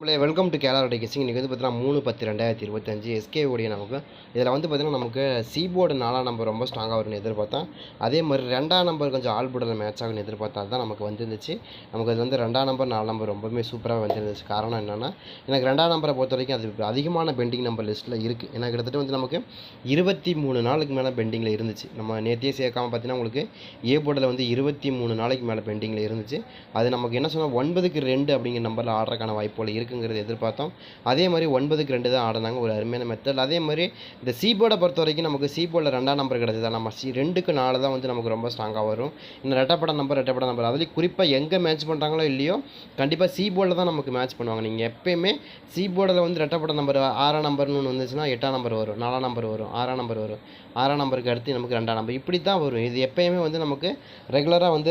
நம்மளே welcome to கேலாரோட guessing. இன்றைக்கி வந்து பார்த்தீங்கன்னா மூணு பத்து ரெண்டாயிரத்தி இருபத்தஞ்சு எஸ்கே உடைய நமக்கு. இதில் வந்து பார்த்தீங்கன்னா நமக்கு சீபோர்டு நாலாம் நம்பர் ரொம்ப ஸ்ட்ராங்காக வரும்னு எதிர்பார்த்தேன் அதே மாதிரி ரெண்டாம் நம்பர் கொஞ்சம் ஆல் மேட்ச் ஆகும்னு எதிர்பார்த்தா தான் நமக்கு வந்துருந்துச்சு. நமக்கு அது வந்து ரெண்டாம் நம்பர் நாலாம் நம்பர் ரொம்பவுமே சூப்பராக வந்துருந்துச்சு. காரணம் என்னென்னா எனக்கு ரெண்டாம் நம்பரை பொறுத்த வரைக்கும் அது அதிகமான பெண்டிங் நம்பர் லிஸ்ட்டில் இருக்குது ஏன்னா கிட்டத்தட்ட வந்து நமக்கு இருபத்தி மூணு நாளுக்கு மேலே பெண்டிங்கில் இருந்துச்சு. நம்ம நேத்தியே சேர்க்காம பார்த்தீங்கன்னா உங்களுக்கு ஏ போர்டில் வந்து இருபத்தி மூணு நாளைக்கு மேலே பெண்டிங்கில் இருந்துச்சு. அது நமக்கு என்ன சொன்னால் ஒன்பதுக்கு ரெண்டு அப்படிங்கிற நம்பரில் ஆடுறதுக்கான வாய்ப்புகள் இருக்குங்கிறது எதிர்பார்த்தோம். அதே மாதிரி ஒன்பதுக்கு ரெண்டு தான் ஆடினாங்க ஒரு அருமையான மெத்தட் அதே மாதிரி இந்த சீபோர்டை பொறுத்த வரைக்கும் நமக்கு சீபோர்டில் ரெண்டாம் நம்பர் கிடச்சிதான் நம்ம சி ரெண்டுக்கு நாலு தான் வந்து நமக்கு ரொம்ப ஸ்ட்ராங்காக வரும். இந்த ரெட்டப்பட நம்பர் ரெட்டப்பட நம்பர் அதுலேயும் குறிப்பாக எங்கே மேட்ச் பண்ணுறாங்களோ இல்லையோ கண்டிப்பாக சீபோர்டில் தான் நமக்கு மேட்ச் பண்ணுவாங்க. நீங்கள் எப்பயுமே சீபோர்டில் வந்து ரெட்டப்பட நம்பர் ஆறாம் நம்பர்னு ஒன்று வந்துச்சுன்னா எட்டாம் நம்பர் வரும் நாலாம் நம்பர் வரும் ஆறாம் நம்பர் வரும். ஆறாம் நம்பருக்கு அடுத்து நமக்கு ரெண்டாம் நம்பர். இப்படி தான் வரும். இது எப்பயுமே வந்து நமக்கு ரெகுலராக வந்து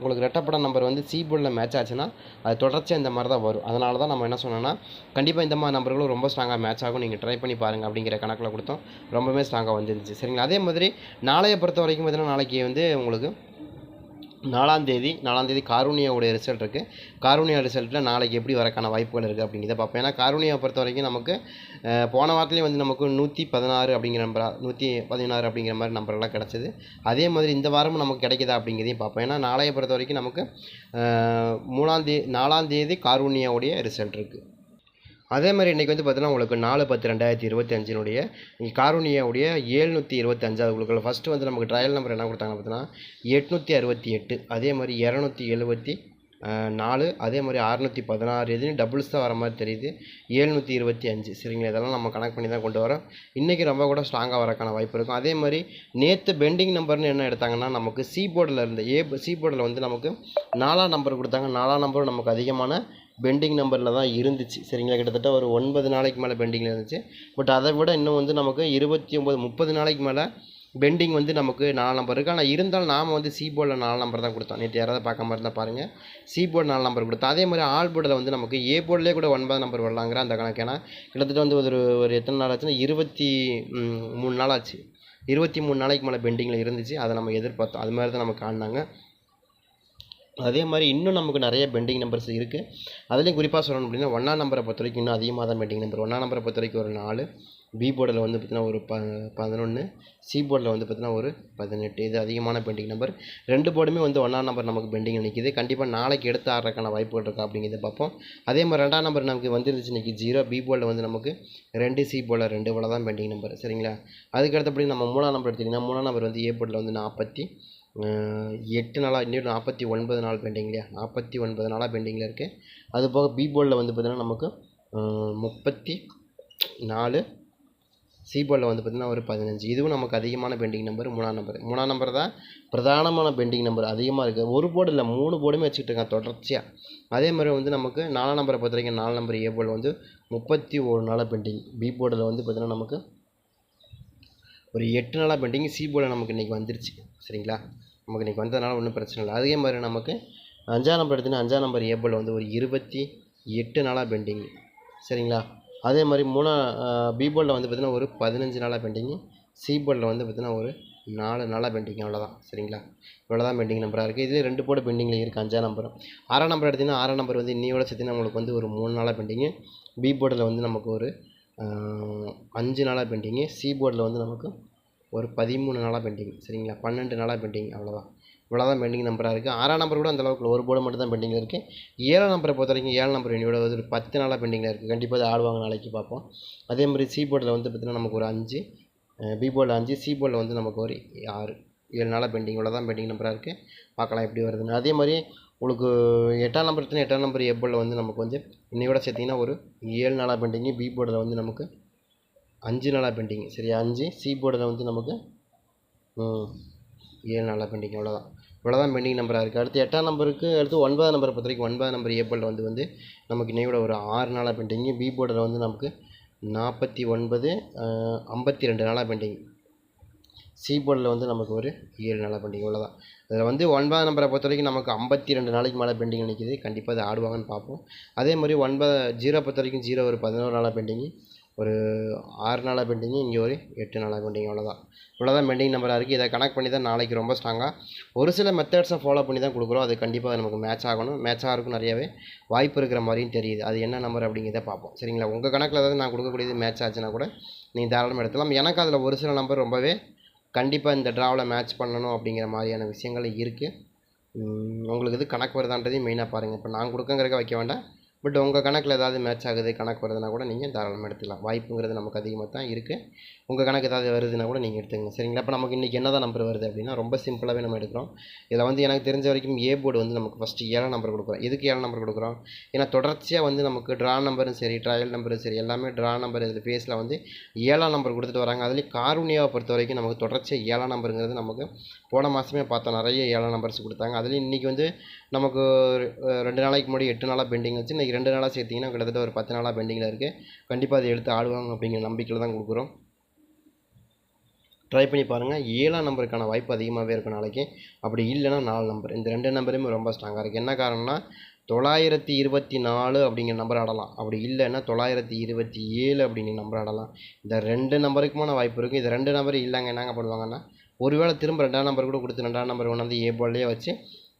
உங்களுக்கு ரெட்டப்பட நம்பர் வந்து சி போர்டில் மேட்ச் ஆச்சுன்னா அது தொடர்ச்சியாக இந்த மாதிரி தான் வரும். அதனால தான் நம்ம என்ன சொன்னோன்னா கண்டிப்பாக இந்த மாதிரி நம்பர்களும் ரொம்ப ஸ்ட்ராங்காக மேட்ச் ஆகும். நீங்கள் ட்ரை பண்ணி பாருங்கள் அப்படிங்கிற கணக்கில் கொடுத்தோம். ரொம்பவே ஸ்ட்ராங்காக வந்துருந்துச்சு. சரிங்களா? அதே மாதிரி நாளைய பொறுத்த வரைக்கும் பார்த்தீங்கன்னா நாளைக்கு வந்து உங்களுக்கு நாலாம் தேதி நாலாம் தேதி ரிசல்ட் இருக்குது காரூனியா ரிசல்ட்டில் நாளைக்கு எப்படி வரக்கான வாய்ப்புகள் இருக்குது அப்படிங்கிறத பார்ப்போம். ஏன்னா காரூனியா பொறுத்த வரைக்கும் நமக்கு போன வாரத்துலேயும் வந்து நமக்கு நூற்றி பதினாறு அப்படிங்கிற நம்பர் நூற்றி பதினாறு அப்படிங்கிற மாதிரி நம்பரெல்லாம் கிடச்சிது. அதே மாதிரி இந்த வாரமும் நமக்கு கிடைக்குதா அப்படிங்கிறதையும் பார்ப்போம். ஏன்னா நாளைய பொறுத்த வரைக்கும் நமக்கு மூணாந்தே நாலாந்தேதி காரூனியாவுடைய நாலாம் தேதி ரிசல்ட் இருக்குது அதே மாதிரி இன்றைக்கி வந்து பார்த்தீங்கன்னா உங்களுக்கு நாலு பத்து ரெண்டாயிரத்தி இருபத்தி அஞ்சினுடைய காரூணியாவுடைய ஏழ்நூற்றி இருபத்தஞ்சாவது உங்களுக்கு ஃபஸ்ட்டு வந்து நமக்கு ட்ரையல் நம்பர் என்ன கொடுத்தாங்க பார்த்தீங்கன்னா எட்நூற்றி அறுபத்தி எட்டு அதே மாதிரி இரநூத்தி எழுபத்தி நாலு அதே மாதிரி அறநூற்றி பதினாறு எதுன்னு டபுள்ஸ் தான் வர மாதிரி தெரியுது. ஏழ்நூற்றி இருபத்தி அஞ்சு சரிங்களா? இதெல்லாம் நம்ம கனெக்ட் பண்ணி தான் கொண்டு வரோம். இன்றைக்கி ரொம்ப கூட ஸ்ட்ராங்காக வரக்கான வாய்ப்பு இருக்கும். அதே மாதிரி நேற்று பெண்டிங் நம்பர்னு என்ன எடுத்தாங்கன்னா நமக்கு சி போர்டில் இருந்த ஏ சி போர்டில் வந்து நமக்கு நாலாம் நம்பர் கொடுத்தாங்க. நாலாம் நம்பரும் நமக்கு அதிகமான பெண்டிங் நம்பரில் தான் இருந்துச்சு. சரிங்களா? கிட்டத்தட்ட ஒரு ஒன்பது நாளைக்கு மேலே பெண்டிங்கில் இருந்துச்சு. பட் அதை விட இன்னும் வந்து நமக்கு இருபத்தி ஒம்பது முப்பது நாளைக்கு மேலே பெண்டிங் வந்து நமக்கு நாலு நம்பர் இருக்குது ஆனால் இருந்தாலும் நாம் வந்து சி போர்டில் நாலு நம்பர் தான் கொடுத்தோம். நேற்று யாராவது பார்க்காம இருந்தால் பாருங்கள் சி போர்டு நாலு நம்பர் கொடுத்தோம். அதே மாதிரி ஆல் போர்டில் வந்து நமக்கு ஏ போர்டிலே கூட ஒன்பது நம்பர் வரலாங்கிற அந்த கணக்கு. ஏன்னா கிட்டத்தட்ட வந்து ஒரு ஒரு எத்தனை நாள் ஆச்சுன்னா இருபத்தி மூணு நாள் ஆச்சு. இருபத்தி மூணு நாளைக்கு மேலே பெண்டிங்கில் இருந்துச்சு. அதை நம்ம எதிர்பார்த்தோம். அது மாதிரி தான் நமக்கு ஆடினாங்க அதே மாதிரி இன்னும் நமக்கு நிறைய பெண்டிங் நம்பர்ஸ் இருக்குது அதுலேயும் குறிப்பாக சொல்லணும் அப்படின்னா ஒன்றாம் நம்பரை பொறுத்த வரைக்கும் இன்னும் அதிகமாக தான் பெண்டிங் நம்பர் ஒன்றாம் நம்பரை பொறுத்த வரைக்கும் ஒரு நாலு பி போர்டில் வந்து பார்த்தீங்கன்னா ஒரு ப பதினொன்று சி போர்டில் வந்து பார்த்தீங்கன்னா ஒரு பதினெட்டு. இது அதிகமான பெண்டிங் நம்பர் ரெண்டு போர்டுமே வந்து ஒன்றாம் நம்பர் நமக்கு பெண்டிங் நிற்கிது கண்டிப்பாக நாளைக்கு எடுத்து ஆடுறதுக்கான வாய்ப்புகள் இருக்கா அப்படிங்கிறத பார்ப்போம். அதே மாதிரி ரெண்டாம் நம்பர் நமக்கு வந்துருந்துச்சு இன்றைக்கி ஜீரோ பி போர்டில் வந்து நமக்கு ரெண்டு சி போர்டில் ரெண்டு. போல தான் பெண்டிங் நம்பர் சரிங்களா? அதுக்கு அடுத்தபடி நம்ம மூணாம் நம்பர் எடுத்திங்கன்னா மூணாம் நம்பர் வந்து ஏ போர்டில் வந்து நாற்பத்தி எட்டு நாளாக இன்னும் நாற்பத்தி ஒன்பது நாள் பெண்டிங் இல்லையா? நாற்பத்தி ஒன்பது நாளாக பெண்டிங்கில் இருக்குது அது போக பி போர்டில் வந்து பார்த்திங்கன்னா நமக்கு முப்பத்தி நாலு சி போர்டில் வந்து பார்த்திங்கன்னா ஒரு பதினஞ்சு. இதுவும் நமக்கு அதிகமான பெண்டிங் நம்பர் மூணாம் நம்பர் மூணாம் நம்பர் தான் பிரதானமான பெண்டிங் நம்பர் அதிகமாக இருக்குது ஒரு போர்டு இல்லை மூணு போர்டுமே வச்சுக்கிட்டு இருக்காங்க தொடர்ச்சியாக அதே மாதிரி வந்து நமக்கு நாலாம் நம்பரை பொறுத்த வரைக்கும் நாலு நம்பர் ஏ போர்டில் வந்து முப்பத்தி ஒரு நாளாக பெண்டிங் பி போர்டில் வந்து பார்த்திங்கன்னா நமக்கு ஒரு எட்டு நாளாக பெண்டிங் சி போர்டில் நமக்கு இன்றைக்கி வந்துருச்சு. சரிங்களா? நமக்கு இன்றைக்கி வந்ததுனால ஒன்றும் பிரச்சனை இல்லை. அதே மாதிரி நமக்கு அஞ்சாம் நம்பர் எடுத்தீங்கன்னா அஞ்சாம் நம்பர் ஏபோல் வந்து ஒரு இருபத்தி எட்டு நாளாக பெண்டிங் சரிங்களா? அதே மாதிரி மூணா பி வந்து பார்த்திங்கன்னா ஒரு பதினஞ்சு நாளாக பெண்டிங்கு சி வந்து பார்த்திங்கன்னா ஒரு நாலு நாளாக பெண்டிங் அவ்வளோதான் சரிங்களா? இவ்வளோ தான் பெண்டிங் நம்பராக இருக்குது இதுலேயே ரெண்டு போட பெண்டிங்கில் இருக்குது அஞ்சாம் நம்பரும் ஆறாம் நம்பர் எடுத்திங்கன்னா ஆறாம் நம்பர் வந்து இன்னையோட சேர்த்து உங்களுக்கு வந்து ஒரு மூணு நாளாக பெண்டிங்கு பி போர்டில் வந்து நமக்கு ஒரு அஞ்சு நாளாக பெயிண்டிங்கு சி போர்டில் வந்து நமக்கு ஒரு பதிமூணு நாளாக பெண்டிங் சரிங்களா? பன்னெண்டு நாளாக பெயிண்டிங் அவ்வளோதான் இவ்வளோ தான் பெண்டிங் நம்பராக இருக்குது ஆறாம் நம்பர் கூட அந்தளவுக்கு ஒரு போர்டு மட்டும் தான் பெண்டிங்கில் இருக்குது ஏழாம் நம்பரை பொறுத்த வரைக்கும் ஏழாம் நம்பர் என்னோட ஒரு பத்து நாளாக பெண்டிங்கில் இருக்குது கண்டிப்பாக அது ஆடுவாங்க நாளைக்கு பார்ப்போம். அதே மாதிரி சி போர்டில் வந்து பார்த்திங்கன்னா நமக்கு ஒரு அஞ்சு பி போர்டில் அஞ்சு சி போர்டில் வந்து நமக்கு ஒரு ஆறு ஏழு நாளாக பெண்டிங் இவ்வளோ தான் பெண்டிங் நம்பராக இருக்குது பார்க்கலாம் எப்படி வருதுன்னு. அதே மாதிரி உங்களுக்கு எட்டாம் நம்பர் எடுத்தீங்கன்னா எட்டாம் நம்பர் ஏ போர்டில் வந்து நமக்கு வந்து இன்னையோட சேர்த்திங்கன்னா ஒரு ஏழு நாளாக பெண்டிங்கு பி போர்டில் வந்து நமக்கு அஞ்சு நாளாக பெண்டிங் சரியா? அஞ்சு சி போர்டில் வந்து நமக்கு ஏழு நாளாக பெண்டிங் அவ்வளோதான் இவ்வளோதான் பெண்டிங் நம்பராக இருக்குது அடுத்து எட்டாம் நம்பருக்கு அடுத்து ஒன்பதாம் நம்பரை பொறுத்த வரைக்கும் ஒன்பதாம் நம்பர் ஏப்ரல் வந்து வந்து நமக்கு இன்னையோட ஒரு ஆறு நாளாக பெண்டிங்கு பி போர்டில் வந்து நமக்கு நாற்பத்தி ஒன்பது ஐம்பத்தி ரெண்டு நாளாக பெண்டிங் சி போர்டில் வந்து நமக்கு ஒரு ஏழு நாளாக பெண்டிங் இவ்வளோதான் அதில் வந்து ஒன்பதாம் நம்பரை பொறுத்த வரைக்கும் நமக்கு ஐம்பத்தி ரெண்டு நாளைக்கு மேலே பெண்டிங் நிற்கிது கண்டிப்பாக அதை ஆடுவாங்கன்னு பார்ப்போம். அதே மாதிரி ஒன்பது ஜீரோ பொறுத்த வரைக்கும் ஜீரோ ஒரு பதினோரு நாளாக பெண்டிங்கு ஒரு ஆறு நாளாக பெண்டிங்கு இங்கே ஒரு எட்டு நாளாக பெண்டிங் அவ்வளோதான் இவ்வளோதான் பெண்டிங் நம்பராக இருக்குது இதை கனெக்ட் பண்ணி தான் நாளைக்கு ரொம்ப ஸ்ட்ராங்காக ஒரு சில மெத்தட்ஸை ஃபாலோ பண்ணி தான் கொடுக்குறோம். அது கண்டிப்பாக நமக்கு மேட்ச் ஆகணும். மேட்ச் ஆகிறதுக்கும் நிறையவே வாய்ப்பு இருக்கிற மாதிரியும் தெரியுது. அது என்ன நம்பர் அப்படிங்கிறத பார்ப்போம். சரிங்களா? உங்கள் கணக்கில் ஏதாவது நான் கொடுக்கக்கூடியது மேட்ச் ஆச்சுன்னா கூட நீங்கள் தாராளமாக எடுத்துக்கலாம். எனக்கு அதில் ஒரு சில நம்பர் ரொம்பவே கண்டிப்பாக இந்த ட்ராவில் மேட்ச் பண்ணணும் அப்படிங்கிற மாதிரியான விஷயங்கள் இருக்குது உங்களுக்கு இது கணக்கு வருதான்றதையும் மெயினாக பாருங்கள் இப்போ நான் கொடுக்கங்கிறக்க வைக்க வேண்டாம். பட் உங்கள் கணக்கில் ஏதாவது மேட்ச் ஆகுது கணக்கு வருதுன்னா கூட நீங்கள் தாராளமாக எடுத்துக்கலாம். வாய்ப்புங்கிறது நமக்கு அதிகமாக தான் இருக்குது உங்கள் கணக்கு ஏதாவது வருதுன்னா கூட நீங்கள் எடுத்துங்க சரிங்களா? அப்போ நமக்கு இன்றைக்கி என்ன தான் நம்பர் வருது அப்படின்னா ரொம்ப சிம்பிளாகவே நம்ம எடுக்கிறோம். இதில் வந்து எனக்கு தெரிஞ்ச வரைக்கும் ஏ போர்டு வந்து நமக்கு ஃபஸ்ட்டு ஏழாம் நம்பர் கொடுக்குறோம். எதுக்கு ஏழாம் நம்பர் கொடுக்குறோம்? ஏன்னா தொடர்ச்சியாக வந்து நமக்கு ட்ரா நம்பரும் சரி ட்ரையல் நம்பரும் சரி எல்லாமே ட்ரா நம்பர் இதில் ஃபேஸில் வந்து ஏழாம் நம்பர் கொடுத்துட்டு வராங்க. அதுலேயும் கார்னியாவை பொறுத்த வரைக்கும் நமக்கு தொடர்ச்சியாக ஏழாம் நம்பருங்கிறது நமக்கு போன மாதமே பார்த்தோம். நிறைய ஏழாம் நம்பர்ஸ் கொடுத்தாங்க. அதுலேயும் இன்றைக்கி வந்து நமக்கு ஒரு ரெண்டு நாளைக்கு முன்னாடி எட்டு நாளாக பெண்டிங் வச்சு இன்றைக்கி ரெண்டு நாளாக சேர்த்திங்கன்னா கிட்டத்தட்ட ஒரு பத்து நாளாக பெண்டிங்கில் இருக்குது கண்டிப்பாக அதை எடுத்து ஆடுவாங்க அப்படிங்கிற நம்பிக்கையில் தான் கொடுக்குறோம். ட்ரை பண்ணி பாருங்கள் ஏழாம் நம்பருக்கான வாய்ப்பு அதிகமாகவே இருக்கும் நாளைக்கு. அப்படி இல்லைன்னா நாலு நம்பர் இந்த ரெண்டு நம்பருமே ரொம்ப ஸ்ட்ராங்காக இருக்குது என்ன காரணம்னா தொள்ளாயிரத்தி இருபத்தி நாலு அப்படிங்கிற நம்பர் ஆடலாம். அப்படி இல்லைன்னா தொள்ளாயிரத்தி இருபத்தி ஏழு அப்படிங்கிற நம்பர் ஆடலாம். இந்த ரெண்டு நம்பருக்குமான வாய்ப்பு இருக்குது இது ரெண்டு நம்பர் இல்லைங்க. என்னங்க பண்ணுவாங்கன்னா ஒருவேளை திரும்ப ரெண்டாம் நம்பர் கூட கொடுத்து ரெண்டாம் நம்பர் கொண்டாந்து ஏ பால்லே வச்சு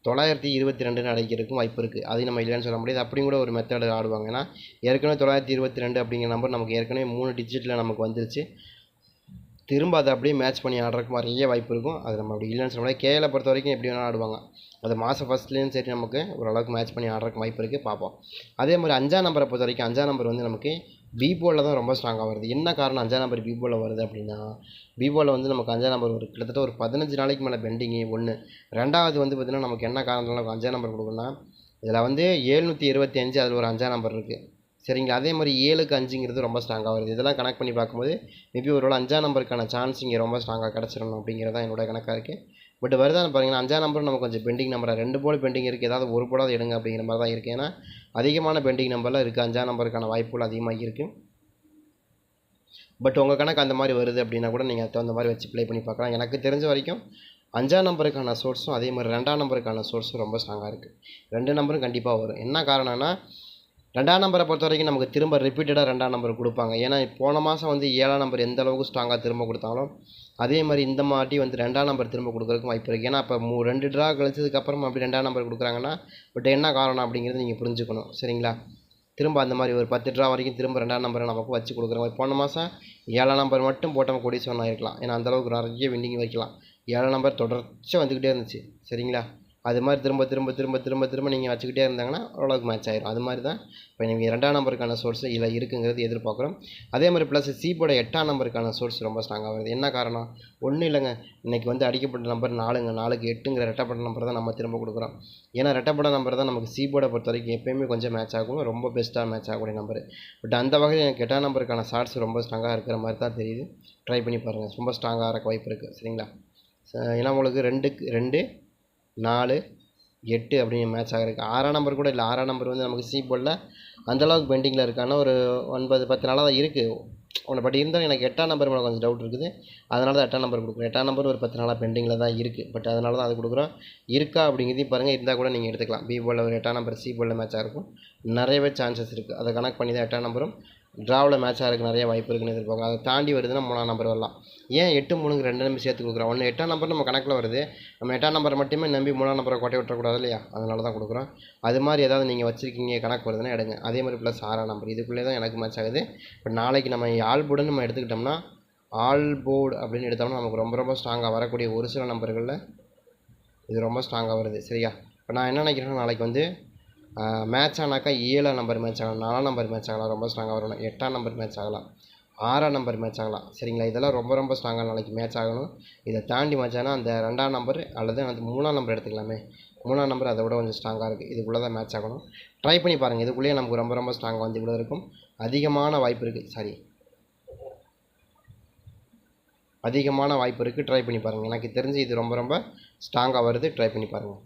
தொள்ளாயிரத்தி இருபத்தி ரெண்டுன்னு அடைக்கிறதுக்கும் வாய்ப்பு இருக்குது அது நம்ம இல்லைன்னு சொல்ல முடியாது. அப்படியும் கூட ஒரு மெத்தடு ஆடுவாங்க. ஏன்னா ஏற்கனவே தொள்ளாயிரத்தி இருபத்தி ரெண்டு அப்படிங்கிற நம்பர் நமக்கு ஏற்கனவே மூணு டிஜிட்டில் நமக்கு வந்துருச்சு. திரும்ப அதை அப்படியே மேட்ச் பண்ணி ஆடுறதுக்கு நிறைய வாய்ப்பு இருக்கும். அது நம்ம அப்படி இல்லைன்னு சொல்ல முடியாது. கேஎலை பொறுத்த வரைக்கும் எப்படி வேணாலும் ஆடுவாங்க. அது மாதம் ஃபஸ்ட்லேயும் சரி நமக்கு ஓரளவுக்கு மேட்ச் பண்ணி ஆடுறதுக்கு வாய்ப்பு இருக்குது பார்ப்போம். அதே மாதிரி அஞ்சாம் நம்பரை பொறுத்த வரைக்கும் அஞ்சாம் நம்பர் வந்து நமக்கு பி தான் ரொம்ப ஸ்ட்ராங்காக வருது. என்ன காரணம் அஞ்சாம் நம்பர் பி வருது அப்படின்னா பி வந்து நமக்கு அஞ்சாம் நம்பர் ஒரு கிட்டத்தட்ட ஒரு பதினஞ்சு நாளைக்கு மேலே பெண்டிங்கு ஒன்று ரெண்டாவது வந்து பார்த்திங்கன்னா நமக்கு என்ன காரணத்தில் நமக்கு அஞ்சாம் நம்பர் கொடுக்குன்னா இதில் வந்து ஏழ்நூற்றி இருபத்தி அஞ்சு அதில் ஒரு அஞ்சாம் நம்பர் இருக்குது சரிங்களா? அதே மாதிரி ஏழுக்கு அஞ்சுங்கிறது ரொம்ப ஸ்ட்ராங்காக வருது. இதெல்லாம் கனெக்ட் பண்ணி பார்க்கும்போது மேபி ஒரு அஞ்சாம் நம்பருக்கான சான்ஸ் இங்கே ரொம்ப ஸ்ட்ராங்காக கிடச்சிடணும் அப்படிங்கிறது தான் என்னோட கணக்காக இருக்குது பட் வருதான்னு பாருங்கன்னா அஞ்சாம் நம்பர் நமக்கு கொஞ்சம் பெண்டிங் நம்பராக ரெண்டு போல் பெண்டிங் இருக்குது ஏதாவது ஒரு போலாவது எடுங்க அப்படிங்கிற மாதிரி தான் இருக்குது ஏன்னா அதிகமான பெண்டிங் நம்பர்லாம் இருக்குது அஞ்சாம் நம்பருக்கான வாய்ப்புகள் அதிகமாக இருக்குது பட் உங்கள் கணக்கு அந்த மாதிரி வருது அப்படின்னா கூட நீங்கள் தகுந்த மாதிரி வச்சு ப்ளே பண்ணி பார்க்கலாம். எனக்கு தெரிஞ்ச வரைக்கும் அஞ்சாம் நம்பருக்கான சோர்ஸும் அதே மாதிரி ரெண்டாம் நம்பருக்கான சோர்ஸும் ரொம்ப ஸ்ட்ராங்காக இருக்குது ரெண்டு நம்பரும் கண்டிப்பாக வரும். என்ன காரணம்னா ரெண்டாம் நம்பரை பொறுத்த வரைக்கும் நமக்கு திரும்ப ரிப்பீட்டடாக ரெண்டாம் நம்பர் கொடுப்பாங்க. ஏன்னா போன மாதம் வந்து ஏழாம் நம்பர் எந்த அளவுக்கு ஸ்ட்ராங்காக திரும்ப கொடுத்தாலும் அதே மாதிரி இந்த மாட்டி வந்து ரெண்டாம் நம்பர் திரும்ப கொடுக்குறதுக்கு வாய்ப்பு இருக்குது ஏன்னா இப்போ மூ ரெண்டு ட்ரா கழிச்சதுக்கப்புறம் அப்படி ரெண்டாம் நம்பர் கொடுக்குறாங்கன்னா பட் என்ன காரணம் அப்படிங்கிறது நீங்கள் புரிஞ்சுக்கணும். சரிங்களா? திரும்ப அந்த மாதிரி ஒரு பத்து ட்ரா வரைக்கும் திரும்ப ரெண்டாம் நம்பரை நமக்கு வச்சு கொடுக்குற மாதிரி போன மாதம் ஏழாம் நம்பர் மட்டும் போட்டவங்க கோடீஸ்வரன் ஆகிருக்கலாம் ஏன்னா அந்தளவுக்கு நிறைய விண்டிங் வைக்கலாம் ஏழாம் நம்பர் தொடர்ச்சியாக வந்துக்கிட்டே இருந்துச்சு. சரிங்களா? அது மாதிரி திரும்ப திரும்ப திரும்ப திரும்ப திரும்ப நீங்கள் வச்சுக்கிட்டே இருந்தாங்கன்னா ஓரளவுக்கு மேட்ச் ஆயிரும். அது மாதிரி தான் இப்போ நீங்கள் ரெண்டாம் நம்பருக்கான சோர்ஸ் இதில் இருக்குங்கிறது எதிர்பார்க்குறோம். அதே மாதிரி ப்ளஸ் சீப்போட எட்டாம் நம்பருக்கான சோர்ஸ் ரொம்ப ஸ்ட்ராங்காக வருது. என்ன காரணம்? ஒன்றும் இல்லைங்க. இன்றைக்கி வந்து அடிக்கப்பட்ட நம்பர் நாலுங்க. நாலுக்கு எட்டுங்கிற ரெட்டப்பட்ட நம்பர் தான் நம்ம திரும்ப கொடுக்குறோம். ஏன்னா ரெட்டப்பட்ட நம்பர் தான் நமக்கு சீபோர்டை பொறுத்த வரைக்கும் எப்போயுமே கொஞ்சம் மேட்ச் ஆகும். ரொம்ப பெஸ்ட்டாக மேட்ச் ஆகக்கூடிய நம்பர் பட் அந்த வகையில் எனக்கு எட்டாம் நம்பருக்கான ஷார்ட்ஸ் ரொம்ப ஸ்ட்ராங்காக இருக்கிற மாதிரி தான் தெரியுது. ட்ரை பண்ணி பாருங்கள் ரொம்ப ஸ்ட்ராங்காக இருக்க வாய்ப்பு இருக்குது சரிங்களா? ஏன்னா உங்களுக்கு ரெண்டுக்கு ரெண்டு நாலு எட்டு அப்படிங்கிற மேட்ச் ஆகிருக்கு ஆறாம் நம்பர் கூட இல்லை. ஆறாம் நம்பர் வந்து நமக்கு சி போர்டில் அந்தளவுக்கு பெண்டிங்கில் இருக்கான ஒரு ஒன்பது பத்து நாளாக தான் இருக்குது உன்னை பட் இருந்தாலும் எனக்கு எட்டாம் நம்பர் மேலே கொஞ்சம் டவுட் இருக்குது. அதனால தான் எட்டாம் நம்பர் கொடுக்குறோம் எட்டாம் நம்பர் ஒரு பத்து நாளாக பெண்டிங்கில் தான் இருக்குது பட் அதனால தான் அது கொடுக்குறோம். இருக்கா அப்படிங்கிறதையும் பாருங்கள் இருந்தால் கூட நீங்கள் எடுத்துக்கலாம். பி போலில் ஒரு எட்டாம் நம்பர் சி போலில் மேட்சாக இருக்கும் நிறையவே சான்சஸ் இருக்குது அதை கனெக்ட் பண்ணி தான் எட்டாம் நம்பரும் ட்ராவில் மேட்ச் ஆகிறதுக்கு நிறைய வாய்ப்பு இருக்குன்னு எதிர்பார்க்கும் அதை தாண்டி வருதுன்னா மூணாம் நம்பர் வரலாம். ஏன் எட்டு மூணுக்கு ரெண்டு நம்பர் சேர்த்து கொடுக்குறோம்? ஒன்று எட்டாம் நம்பர் நம்ம கணக்கில் வருது. நம்ம எட்டாம் நம்பர் மட்டுமே நம்பி மூணாம் நம்பரை கொட்டை விட்டுறக்கூடாது இல்லையா? அதனால தான் கொடுக்குறோம். அது மாதிரி ஏதாவது நீங்கள் வச்சுருக்கீங்க கணக்கு வருதுன்னா எடுங்க. அதே மாதிரி ப்ளஸ் ஆறாம் நம்பர் இதுக்குள்ளே தான் எனக்கு மேட்ச் ஆகுது. இப்போ நாளைக்கு நம்ம ஆல் போர்டுன்னு நம்ம எடுத்துக்கிட்டோம்னா ஆல் போர்டு அப்படின்னு எடுத்தோம்னா நமக்கு ரொம்ப ரொம்ப ஸ்ட்ராங்காக வரக்கூடிய ஒரு சில நம்பர்களில் இது ரொம்ப ஸ்ட்ராங்காக வருது. சரியா? இப்போ நான் என்ன நினைக்கிறேன்னா நாளைக்கு வந்து மேட்ச் ஆனாக்கா ஏழாம் நம்பர் மேட்ச் ஆகலாம் நாலாம் நம்பர் மேட்ச் ஆகலாம் ரொம்ப ஸ்ட்ராங்காக வரணும். எட்டாம் நம்பர் மேட்ச் ஆகலாம் ஆறாம் நம்பர் மேட்ச் ஆகலாம். சரிங்களா? இதெல்லாம் ரொம்ப ரொம்ப ஸ்ட்ராங்காக நாளைக்கு மேட்ச் ஆகணும். இதை தாண்டி மேட்ச் ஆனால் அந்த ரெண்டாம் நம்பர் அல்லது அந்த மூணாம் நம்பர் எடுத்துக்கலாமே. மூணாம் நம்பர் அதை விட கொஞ்சம் ஸ்ட்ராங்காக இருக்குது இதுக்குள்ளே தான் மேட்ச் ஆகணும். ட்ரை பண்ணி பாருங்கள் இதுக்குள்ளேயே நமக்கு ரொம்ப ரொம்ப ஸ்ட்ராங்காக வந்து இவ்வளோ இருக்கும். அதிகமான வாய்ப்பு இருக்குது சாரி. அதிகமான வாய்ப்பு இருக்குது ட்ரை பண்ணி பாருங்கள் எனக்கு தெரிஞ்சு இது ரொம்ப ரொம்ப ஸ்ட்ராங்காக வருது. ட்ரை பண்ணி பாருங்கள்